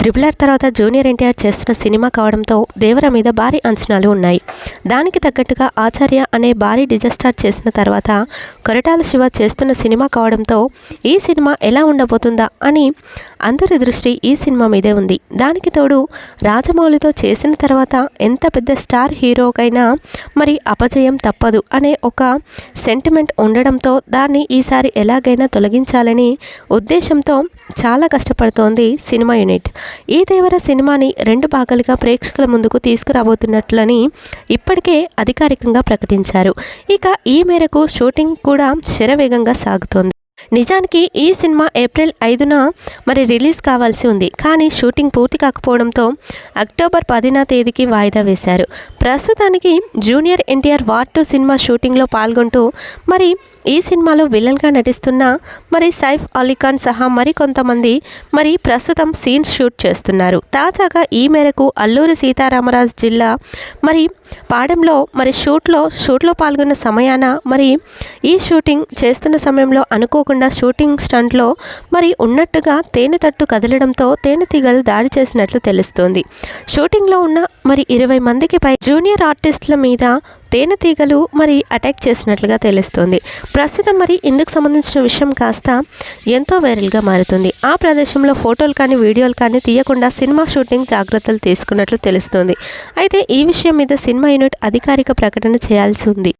Triple R తర్వాత junior NTR చేస్తున్న cinema కావడంతో దేవర మీద భారీ అంచనాలు ఉన్నాయి. దానికి తగ్గట్టుగా ఆచార్య అనే భారీ డిజాస్టార్ చేసిన తర్వాత కొరటాల శివ చేస్తున్న సినిమా కావడంతో ఈ సినిమా ఎలా ఉండబోతుందా అని అందరి దృష్టి ఈ సినిమా మీదే ఉంది. దానికి తోడు రాజమౌళితో చేసిన తర్వాత ఎంత పెద్ద స్టార్ హీరోకైనా మరి అపజయం తప్పదు అనే ఒక సెంటిమెంట్ ఉండడంతో దాన్ని ఈసారి ఎలాగైనా తొలగించాలని ఉద్దేశంతో చాలా కష్టపడుతోంది సినిమా యూనిట్. ఈ దేవర సినిమాని రెండు భాగాలుగా ప్రేక్షకుల ముందుకు తీసుకురాబోతున్నట్లని ఇప్పటికే అధికారికంగా ప్రకటించారు. ఇక ఈ మేరకు షూటింగ్ కూడా శరవేగంగా సాగుతోంది. నిజానికి ఈ సినిమా ఏప్రిల్ ఐదున మరి రిలీజ్ కావాల్సి ఉంది. కానీ షూటింగ్ పూర్తి కాకపోవడంతో అక్టోబర్ పదిన తేదీకి వాయిదా వేశారు. ప్రస్తుతానికి junior NTR War two cinema షూటింగ్లో పాల్గొంటూ మరి ఈ సినిమాలో విలన్గా నటిస్తున్న మరి సైఫ్ అలీఖాన్ సహా మరి కొంతమంది మరి ప్రస్తుతం సీన్స్ షూట్ చేస్తున్నారు. తాజాగా ఈ మేరకు అల్లూరి సీతారామరాజు జిల్లా మరి పాడెంలో మరి షూట్లో షూట్లో పాల్గొన్న సమయాన మరి ఈ షూటింగ్ చేస్తున్న సమయంలో అనుకోకుండా షూటింగ్ స్టంట్లో మరి ఉన్నట్టుగా తేనె తట్టు కదలడంతో తేనెటీగలు దాడి చేసినట్లు తెలుస్తోంది. షూటింగ్లో ఉన్న మరి ఇరవై మందికి పై జూనియర్ ఆర్టిస్టుల మీద తేనెటీగలు మరి అటాక్ చేసినట్లుగా తెలుస్తుంది. ప్రస్తుతం మరి ఇందుకు సంబంధించిన విషయం కాస్త ఎంతో వైరల్గా మారుతుంది. ఆ ప్రదేశంలో ఫోటోలు కానీ వీడియోలు కానీ తీయకుండా సినిమా షూటింగ్ జాగ్రత్తలు తీసుకున్నట్లు తెలుస్తుంది. అయితే ఈ విషయం మీద సినిమా యూనిట్ అధికారిక ప్రకటన చేయాల్సి ఉంది.